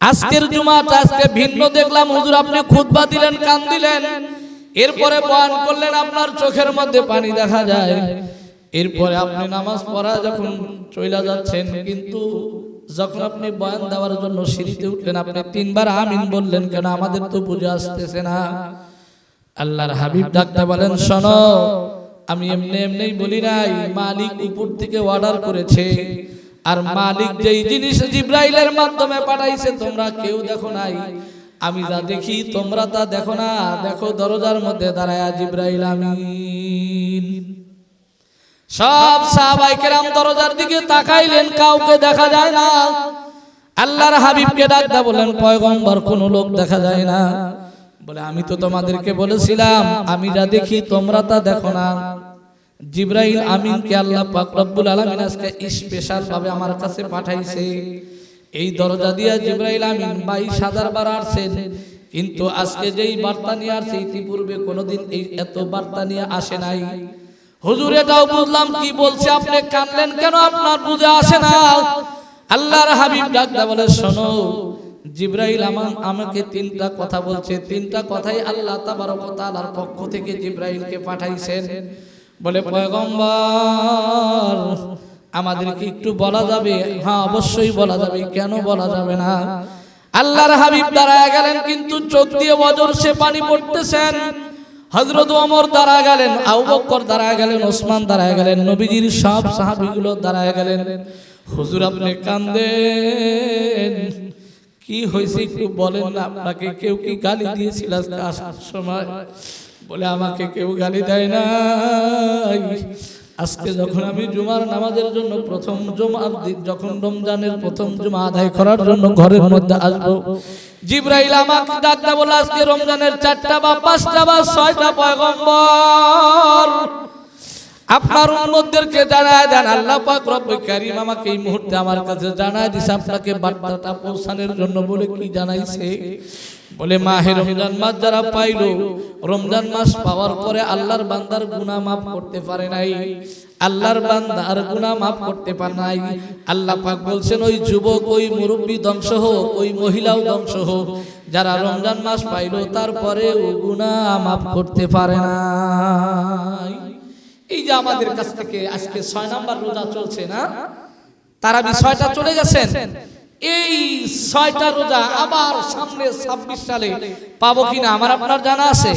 আজকের জুমাটা আজকে ভিন্ন দেখলাম। হুজুর আপনি খুতবা দিলেন কান দিলেন। এরপরে বয়ান করলেন আপনার চোখের মধ্যে পানি দেখা যায়। এরপরে আপনি নামাজ পড়া যখন চইলা যাচ্ছেন কিন্তু যখন আপনি বয়ান দেওয়ার জন্য সিঁড়িতে উঠলেন আপনি তিনবার আমিন বললেন কেন? আমাদের তো বুঝে আসতেছে না। আল্লাহর হাবিব ডাক্তার বলেন শোনো আমি এমনি এমনি বলি নাই মালিক উপর থেকে অর্ডার করেছে। আর মালিক যেই জিনিস জিব্রাইলের মাধ্যমে পাঠাইছে তোমরা কেউ দেখো নাই। আমি যা দেখি তোমরা তা দেখো না। দেখো দরজার মধ্যে দাঁড়ায় জিব্রাইল আমিন। সব সাহাবাই কেরাম দরজার দিকে তাকাইলেন কাউকে দেখা যায় না। আল্লাহর হাবিবকে ডাকদা বলেন পয়গম্বর কোন লোক দেখা যায় না। বলে আমি তো তোমাদেরকে বলেছিলাম আমি যা দেখি তোমরা তা দেখো না। জিব্রাইল আমিনকে আল্লাহ পাক রব্বুল আলামিন আজকে স্পেশাল ভাবে আমার কাছে পাঠাইছে। এই দরজা দিয়া জিব্রাইল আমিন বাইশ হাজার বার আসছেন কিন্তু আজকে যেই বার্তা নিয়ে আসছে ইতিপূর্বে কোনোদিন এই এত বার্তা নিয়ে আসে নাই। হুজুর এটাও বুঝলাম কি বলছে? আপনি কানলেন কেন? আপনার বুঝে আসে না আল্লাহর হাবিব ডাকদা বলে শোনো জিব্রাইল আমান আমাকে তিনটা কথা বলছে। তিনটা কথাই আল্লাহ তাবারক ওয়া তাআলার পক্ষ থেকে জিব্রাইলকে পাঠাইছেন। বলে পয়গম্বর আমাদেরকে একটু বলা যাবে? হ্যাঁ অবশ্যই বলা যাবে। কেন বলা যাবে না? আল্লাহর হাবিব দাঁড়ায় গেলেন কিন্তু চোখ দিয়ে বজর সে পানি পড়তেছেন। হজরত ওমর দাঁড়া গেলেন বকর দাঁড়া গেলেন ওসমান দাঁড়া গেলেন নবীজির সব সাহাবিগুলো দাঁড়া গেলেন। হুজুর আপনি কান্দেন। কি হয়েছে একটু বলেন না আপনাকে কেউ কি গালি দিয়েছিল আজকে আসার সময়? বলে আমাকে কেউ গালি দেয় না আজকে যখন আমি জুমার নামাজের জন্য প্রথম জুমার দিন, যখন রমজানের প্রথম জুমা আদায় করার জন্য ঘরের মধ্যে আসব, জিব্রাইল আমাকে ডাকতে বলে, আজকে রমজানের চারটা বা পাঁচটা বা ছয়টা পয়গম্বর আপনার উম্মতদেরকে জানায় দেন, আল্লাহ পাক রব্বুল কারীম আমাকে এই মুহূর্তে আমার কাছে জানায় দিছে, আপনাকে বার্তাটা পৌঁছানোর জন্য বলে কি জানাইছে? বলে, মাহে রমজান মাস যারা পাইলো, রমজান মাস পাওয়ার পরে আল্লাহর বান্দার গুনাহ মাফ করতে পারে নাই। আল্লাহর বান্দার গুনাহ মাফ করতে পারে নাই। আল্লাহ পাক বলছেন, ওই যুবক, ওই মুরব্বী ধ্বংস হোক, ওই মহিলাও ধ্বংস হোক, যারা রমজান মাস পাইলো তারপরে ও গুনাহ মাফ করতে পারে নাই। এই যে আমাদের কাছ থেকে আজকে ছয় নাম্বার রোজা চলছে না তারা বিষয়টা চলে গেছেন। এই ছয়টা রোজা আবার সামনে ছাব্বিশ সালে পাবো কিনা আমার আপনার জানা আছে।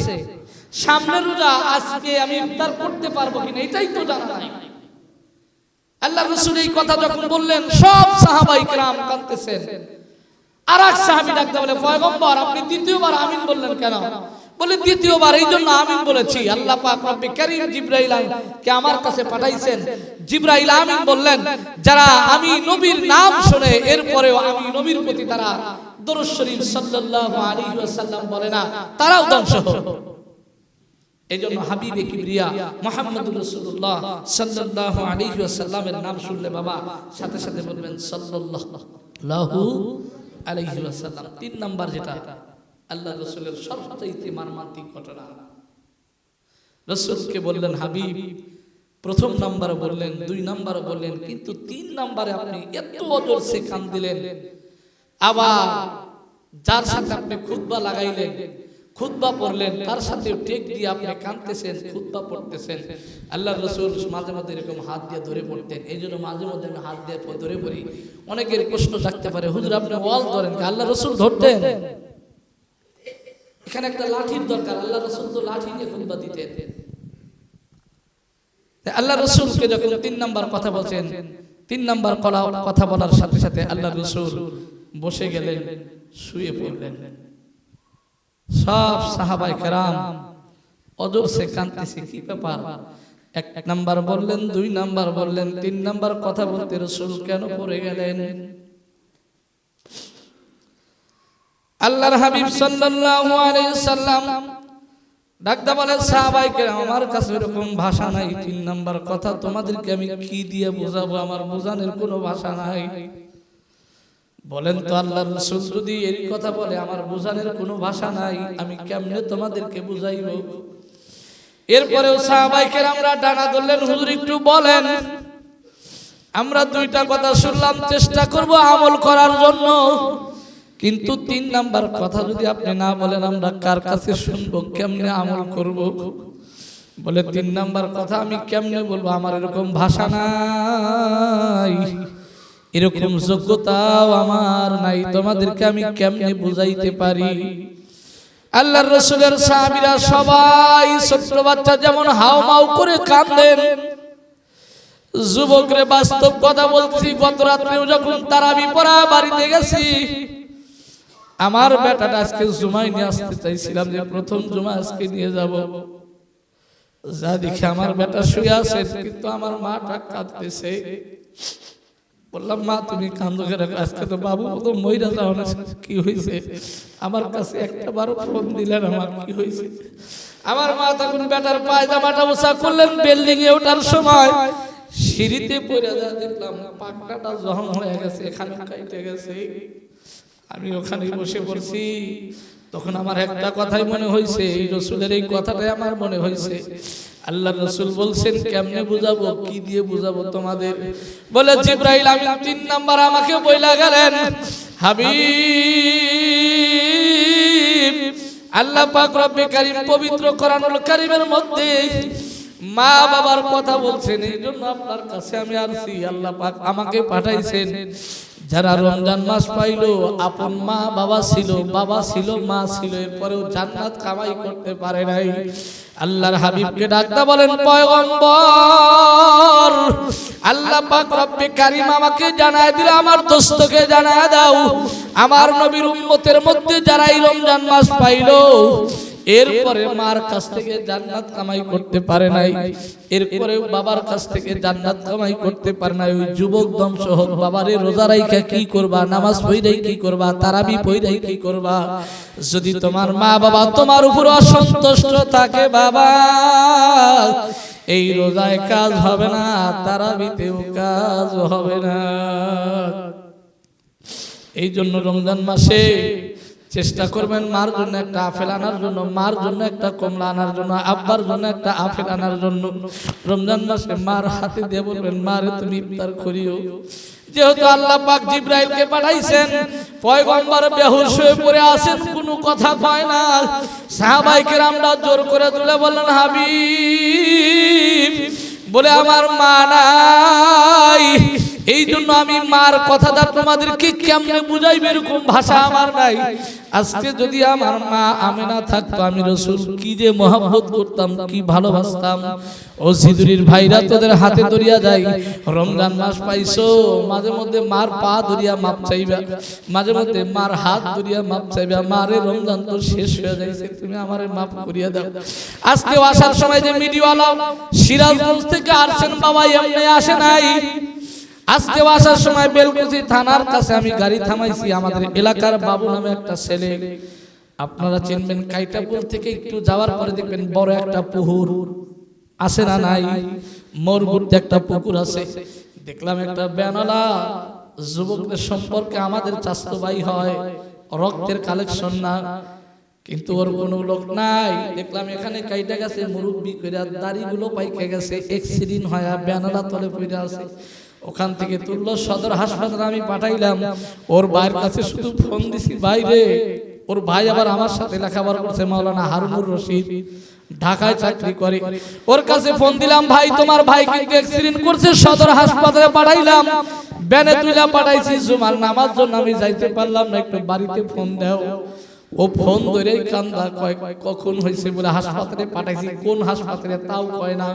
সামনে রোজা আজকে আমি ইফতার করতে পারব কিনা এটাই তো জানা নাই। আল্লাহ রসুল এই কথা যখন বললেন সব সাহাবাই গ্রাম কাঁদতেছেন। আর এক সাহাবি ডাকতে বলে পয়গম্বর আপনি দ্বিতীয়বার আমিন বললেন কেন? বলে, দ্বিতীয়বার এই জন্য আমিন বলেছি। আল্লাহ পাক রব্বে কারীম জিব্রাইল কে আমার কাছে পাঠাইছেন। জিব্রাইল আমিন বললেন, যারা আমি নবীর নাম শুনে, এরপরেও আমি নবীর প্রতি তারা দরুদ শরীফ সাল্লাল্লাহু আলাইহি ওয়াসাল্লাম বলে না, তারাও ধ্বংস হাবিবে কিবরিয়া রাসূলুল্লাহ সাল্লাল্লাহু আলাইহি ওয়াসাল্লামের নাম শুনলে বাবা, সাথে সাথে বলবেন সাল্লাল্লাহু আলাইহি ওয়াসাল্লাম। তিন নাম্বার যেটা আল্লাহ রসুলের সবচাইতে মারমান্তিক ঘটনা। রসুলকে বললেন, হাবিব, প্রথম নাম্বার বললেন, দুই নাম্বার বললেন, কিন্তু তিন নাম্বারে আপনি এত অজর সে কান দিলেন। আবার যার সাথে আপনি খুতবা লাগাইলেন, খুতবা পড়লেন, তার সাথে টেক দিয়ে আপনি কাঁদতেছেন, খুতবা পড়তেছেন। আল্লাহ রসুল মাঝে মধ্যে এরকম হাত দিয়ে ধরে পড়তেন। এই জন্য মাঝে মধ্যে আমি হাত দিয়ে ধরে পড়ি। অনেকের প্রশ্ন থাকতে পারে, হুজুর, আপনি ওয়াল ধরেন আল্লাহ রসুল ধরতেন। এখানে একটা লাঠির দরকার। আল্লাহ রসুল তো লাঠি নিয়ে খুতবা দিতেন। আল্লাহ রসুলকে যখন তিন নাম্বার কথা বলছেন, তিন নাম্বার কলা কথা বলার সাথে সাথে আল্লাহ রসুল বসে গেলেন, শুয়ে পড়লেন। সব সাহাবাই কেরাম অজর সে কানতেছে কি ব্যাপার? এক নাম্বার বললেন, দুই নাম্বার বললেন, তিন নাম্বার কথা বলতে রসুল কেন পড়ে গেলেন? আল্লাহর হাবিব সাল্লাল্লাহু আলাইহি সাল্লাম ডাকদা বলে সাহাবাইকে আমার কাছে এরকম ভাষা নাই। তিন নাম্বার কথা, তোমাদেরকে আমি কি দিয়ে বোঝাবো? আমার বোঝানোর কোনো ভাষা নাই। বলেন তো আল্লাহ রসুল, যদি এই কথা বলে, আমার বোঝানোর কোনো ভাষা নাই, আমি কেমনে তোমাদেরকে বুঝাইব? এরপরেও সাহাবাইকে আমরা ডানা ধরলেন, হুজুর, একটু বলেন। আমরা দুইটা কথা শুনলাম, চেষ্টা করব আমল করার জন্য। কিন্তু তিন নাম্বার কথা যদি আপনি না বলেন আমরা কার কাছে শুনব কেমনে আমল করব? বলে তিন নাম্বার কথা আমি কেমনে বলব? আমার এরকম ভাষা নাই এরকম যোগ্যতাও আমার নাই তোমাদেরকে আমি কেমনে বুঝাইতে পারি? আল্লাহর রসুলের সাহাবীরা সবাই ছোট্ট বাচ্চা যেমন হাও মাও করে কান্দেন যুবকরে বাস্তব কথা বলছি গত রাত্রেও যখন তারাবি পড়া বাড়িতে গেছি আমার বেটাটা আজকে জুমাই নিয়ে আসতে চাইছিলাম যে প্রথম জুমা আজকে নিয়ে যাব। যা দেখে আমার বেটা শুয়ে আছে, কিন্তু আমার মাটা কাঁদতেছে। বললাম, মা, তুমি কান্দো কেন? আজকে তো বাবু তো মহিলা যাও না। কি হয়েছে আমার কাছে একটা বারো ফোন দিলেন আমার, কি হয়েছে আমার মা তখন বেটার পায়জামাটা উষা করলেন বিল্ডিং এ ওঠার সময়। সিঁড়িতে পড়ে যা দেখলাম পাকনাটা জহম হয়ে গেছে, এখানে কাইটে গেছে। আমি ওখানে বসে পড়ছি। তখন আমার একটা কথাই মনে হয়েছে এই রসুলের এই কথাটাই আমার মনে হয়েছে। আল্লাহ রসুল বলছেন কেমনে বুঝাবো কি দিয়ে বুঝাবো তোমাদের? বলে জিব্রাইল আমি তিন নাম্বার আমাকে বইলা গেলেন হাবিব আল্লাহ পাক রব্বে কারীম পবিত্র কোরআনুল কারিমের মধ্যে মা বাবার কথা বলছেন এই জন্য আপনার কাছে আমি আসছি আল্লাহ পাক আমাকে পাঠাইছেন। যারা রমজান মাস পাইলো, আপন মা বাবা ছিল বাবা ছিল, মা ছিল, এরপরেও জান্নাত কামাই করতে পারে নাই। আল্লাহর হাবিবকে ডাকতে বলেন, পয়গম্বর, আল্লাহ পাক রব্বে কারীম আমাকে জানায় দিলে, আমার দোস্তকে জানায় দাও। আমার নবীর উম্মতের মধ্যে যারা এই রমজান মাস পাইলো এরপরে মার কাছ থেকে জান্নাত কামাই করতে পারে নাই। এরপরে বাবার কাছ থেকে জান্নাত কামাই করতে পারে নাই। ওই যুবক ধ্বংস হোক, বাবারে রোজা রাইখা কি করবা? নামাজ পড়াই কি করবা? তারাবি পড়াই কি করবা? যদি তোমার মা বাবা তোমার উপর অসন্তুষ্ট থাকে, বাবা, এই রোজায় কাজ হবে না, তারাবিতেও কাজ হবে না। এই জন্য রমজান মাসে চেষ্টা করবেন মার জন্য একটা আপেল আনার জন্য, মার জন্য একটা কমলা আনার জন্য, আব্বার জন্য একটা আপেল আনার জন্য। রমজান মাসে মার হাতে দিয়ে বলবেন, মারে, তুমি ইফতার করিও। যেহেতু আল্লাহ পাক জিব্রাইলকে পাঠাইছেন, পয়গম্বর বেহুশ হয়ে পড়ে আছেন, কোনো কথা কয় না। সাহাবাই কেরামরা জোর করে তুলে বললেন, হাবিব, বলে, আমার মা নাই। এই জন্য আমি মার কথাটা তোমাদেরকে কেমনে বুঝাইবে? এরকম ভাষা আমার নাই। আজকে যদি আমার মা আমি না থাকতো, আমি রসুল কি যে মহাব্বত করতাম, কি ভালোবাসতাম। ও সিদুরির ভাইরা তোদের হাতে ধরিয়া যাই রমজান মাস পাইছো, মাঝে মধ্যে মার পা ধরিয়া মাপ চাইবা। মাঝে মধ্যে মার হাত ধরিয়া মাপ চাইবা। মারে, রমজান তো শেষ হয়ে যাইছে, তুমি আমারে মাপ করিয়া দাও। আজকে আসার সময় যে মিডিয়াওয়ালা সিরাজগঞ্জ থেকে আসছেন বাবা, এমনি আসে নাই। আজকে আসার সময় বেলকুচি থানার কাছে আমি গাড়ি থামাইছি, আমাদের এলাকার বাবু নামে একটা ছেলে। আপনারা চিনবেন কাইটাপুর থেকে একটু যাওয়ার পরে দেখবেন বড় একটা পুহুর আছে না নাই? মোর ঘুরতে একটা পুকুর আছে। দেখলাম একটা ব্যানালা। যুবকদের সম্পর্কে আমাদের চাস্তো হয়, রক্তের কালেকশন না। কিন্তু ওর কোনো লোক নাই। দেখলাম এখানে কাইটা গেছে, মুরব্বি করে দাড়িগুলো পাইকে গেছে এক্সিডেন্ট হয় ব্যানালা তলে পড়ে আছে। ওখান থেকে তুললো সদর হাসপাতালে আমি পাঠাইলাম। ওর ভাইয়ের কাছে শুধু ফোন দিছি বাইরে ওর ভাই আবার আমার সাথে লেখাপড়া করছে মাওলানা হারুনুর রশিদ ঢাকায় চাকরি করে। ওর কাছে ফোন দিলাম ভাই তোমার ভাই কিন্তু অ্যাক্সিডেন্ট করছে সদর হাসপাতালে পাঠাইলাম। ব্যানে তুইলা পাঠাইছি জুমার নামাজ জন্য আমি যাইতে পারলাম না একটু বাড়িতে ফোন দাও। ও ফোন ধরেই কান্দা কয় কখন হয়েছে বলে হাসপাতালে পাঠাইছি কোন হাসপাতালে তাও কয় না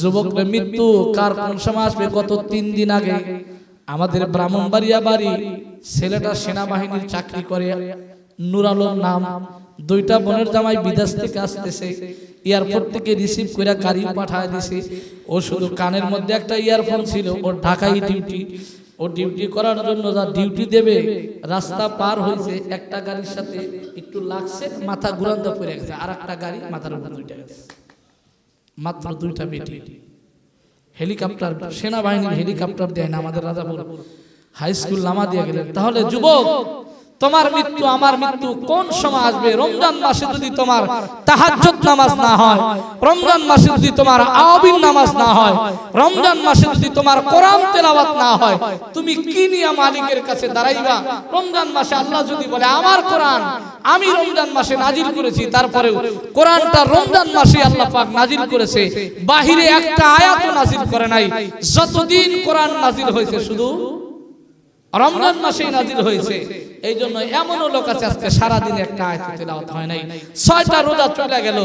যুবকের মৃত্যু, কার কোন সময় আসবে গত তিন দিন আগে? আমাদের ব্রাহ্মণবাড়িয়া বাড়ি ছেলেটা সেনাবাহিনীর চাকরি করে। নুর নাম। দুইটা বোনের জামাই বিদেশ থেকে আসতেছে। এয়ারপোর্ট থেকে রিসিভ করে গাড়ি পাঠায় দিছে। ও শুধু কানের মধ্যে একটা ইয়ারফোন ছিল ওর ঢাকাই ডিউটি। ও ডিউটি করার জন্য যা ডিউটি দেবে, রাস্তা পার হয়েছে একটা গাড়ির সাথে একটু লাগছে, মাথা ঘুরান্ত পড়ে গেছে আর একটা গাড়ি মাথার উপর দুইটা গেছে। মাত্র দুইটা বেটি। হেলিকপ্টার সেনাবাহিনীর হেলিকপ্টার দেয় না আমাদের রাজাপুর হাই স্কুল নামা দিয়ে গেলেন। তাহলে যুবক! তোমার মৃত্যু, আমার মৃত্যু কোন সময় আসবে? রমজান মাসে যদি তোমার তাহাজ্জুদ নামাজ না হয়, রমজান মাসে যদি তোমার আওয়াবিন নামাজ না হয়, রমজান মাসে যদি তোমার কোরআন তেলাওয়াত না হয়, তুমি কি নিয়ে মালিকের কাছে দাঁড়াইবা? রমজান মাসে আল্লাহ যদি বলে, আমার কোরআন, আমি রমজান মাসে নাজিল করেছি। তারপরেও কোরআনটা রমজান মাসে আল্লাহ পাক নাজিল করেছে। বাহিরে একটা আয়াত নাজিল করে নাই। যতদিন কোরআন নাজিল হয়েছে, শুধু রমজান মাসেই নাজিল হয়েছে। এই জন্য এমনও লোক আছে, আজকে সারাদিন একটা আয়াত তেলাওয়াত হয় নাই। ছয়টা রোজা চলে গেল,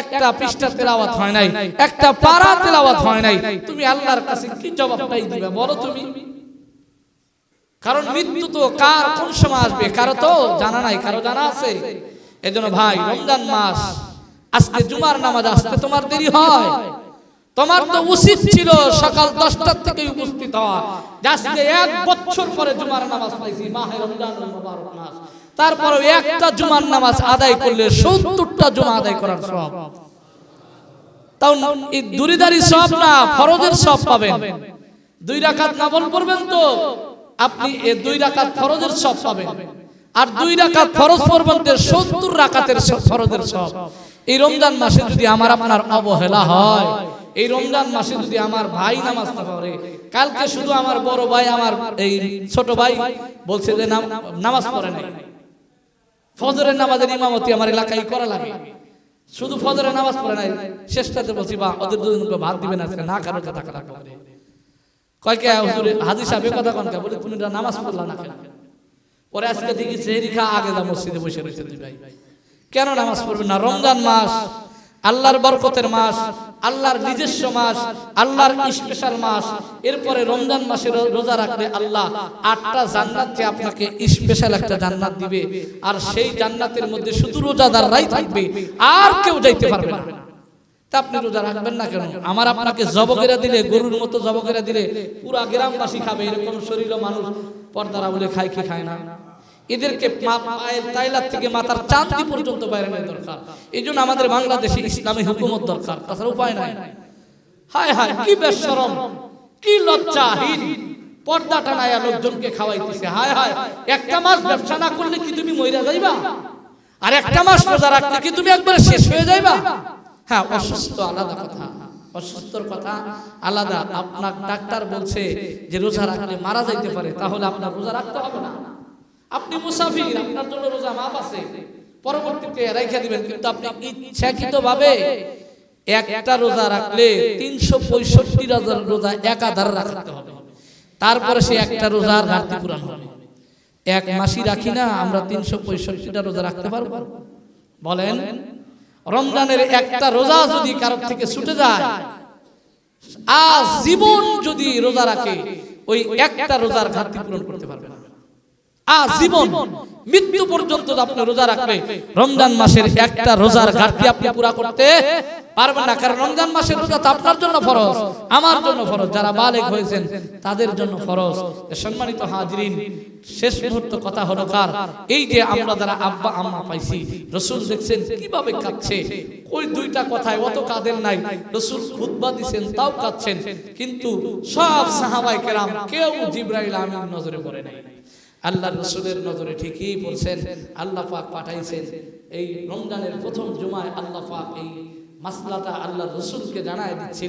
একটা পৃষ্ঠা তেলাওয়াত হয় নাই, একটা পারা তেলাওয়াত হয় নাই। তুমি আল্লাহর কাছে কি জবাবটাই দিবে বলো তুমি? কারণ মৃত্যু তো কার, কোন সময় আসবে? কারও তো জানা নাই, কারও জানা আছে। এজন্য ভাই, রমজান মাস, আজকে জুমার নামাজ আসতে তোমার দেরি হয়। তোমার তো উচিত ছিল সকাল দশটার থেকে উপস্থিত হওয়া। আজকে এক বছর পরে জুমার নামাজ পাইছি, মাহে রমজান মুবারক মাস তারপরে একটা জুমার নামাজ আদায় করলে সত্তরটা জুমা আদায় করার সব। তাও এই দুরিদারি সব না, ফরজের সব পাবেন। দুই রাকাত নামাজ পড়বেন তো, আপনি এই দুই রাকাত ফরজের সব পাবেন। আর দুই রাকাত ফরজ পড়বেন তো সত্তর রাকাতের ফরজের সব। এই রমজান মাসে যদি আমার আপনার অবহেলা হয় এই রমজান মাসে যদি আমার ভাই নামাজ না পড়ে, কালকে শুধু আমার বড় ভাই, আমার এই ছোট ভাই বলছে যে নামাজ পড়ে নাই। ফজরের নামাজের ইমামতি আমার এলাকায় করা লাগে। শুধু ফজরের নামাজ পড়ে নাই, শেষটাতে বলছি বা ওদের দুজনকে ভাত দিবেন আজকে, না কারও কথা কথা করে কয় কে, হুজুর, হাজি সাহেব কথা কোন কে? বলে, তুমি নামাজ পড়লা না কেন? পরে আজকে দেখি সেহরি খা আগে যা মসজিদে বসে রয়েছে দুই ভাই। কেন নামাজ পড়বেন না? রমজান মাস আল্লাহর বরকতের মাস, আল্লাহর নিজস্ব মাস, আল্লাহর স্পেশাল মাস। এরপরে রমজান মাসে রোজা রাখলে আল্লাহ। আটটা জান্নাতকে আপনাকে স্পেশাল একটা জান্নাত দিবে। আর সেই জান্নাতের মধ্যে শুধু রোজাদাররাই থাকবে, আর কেউ যাইতে পারবে না। তা আপনি রোজা রাখবেন না কেন? আমার আপনাকে জবকেরা দিলে, গরুর মতো জবকেরা দিলে, পুরা গ্রামবাসী খাবে, এরকম শরীর মানুষ পর্দারা বলে খায় কি খায় না? এদেরকে পায়ের তাইলার থেকে মাথার চাঁদি পর্যন্ত বাইরে নেওয়া দরকার। এই জন্য আমাদের বাংলাদেশে ইসলামী হুকুমত দরকার, তাছাড়া উপায় নাই। হায় হায়, কি বেশরম, কি লজ্জাহীন। পর্দা টানায়া লোকজনকে খাওয়াইতেছে। হায় হায়, একটা মাস ব্যবসা না করলে কি তুমি মইরা যাইবা? আর একটা মাস রোজা রাখলে কি তুমি একবারে শেষ হয়ে যাইবা? হ্যাঁ অসুস্থ আলাদা কথা। অসুস্থর কথা আলাদা। আপনার ডাক্তার বলছে যে রোজা রাখলে মারা যাইতে পারে, তাহলে আপনার রোজা রাখতে হবে না। আপনি মুসাফির, আপনার জন্য রোজা মাপ আছে। পরবর্তীতে রেখে দিবেন, কিন্তু আপনি ইচ্ছাকৃত ভাবে একটা রোজা রাখলে তিনশো পঁয়ষট্টি রোজার রোজা একাধার রাখতে হবে। তারপরে সে একটা রোজার ঘাটতি পূরণ হবে। এক মাসই রাখি না, আমরা তিনশো পঁয়ষট্টিটা রোজা রাখতে পারব। বলেন, রমজানের একটা রোজা যদি কারোর থেকে ছুটে যায় আজ জীবন যদি রোজা রাখে, ওই একটা রোজার ঘাটতি পূরণ করতে পারবে না। আজীবন মৃত্যু পর্যন্ত আপনি রোজা রাখলে রমজান মাসের একটা রোজার ঘাটতি আপনি পুরা করতে পারবেন না, কারণ রমজান মাসের রোজা তো আপনার জন্য ফরজ, আমার জন্য ফরজ, যারা বালেক হয়েছেন তাদের জন্য ফরজ। সম্মানিত হাজরিন, শেষ মুহূর্ত কথা হলো কার? এই যে আমরা যারা আব্বা আম্মা পাইছি, রসুল দেখছেন কীভাবে কাঁদছে ওই দুইটা কথায় অত কাঁদেন নাই, রসুল খুতবা দিছেন, তাও কাঁদছেন, কিন্তু সব সাহাবাই কেরাম কেউ জিব্রাইল আমিন নজরে পড়ে নাই। আল্লাহ রসুলের নজরে ঠিকই বলছেন আল্লাহ পাক পাঠাইছেন। এই রমজানের প্রথম জুমায় আল্লাহ পাক এই মাসলাটা আল্লাহ রসুলকে জানায় দিচ্ছেন।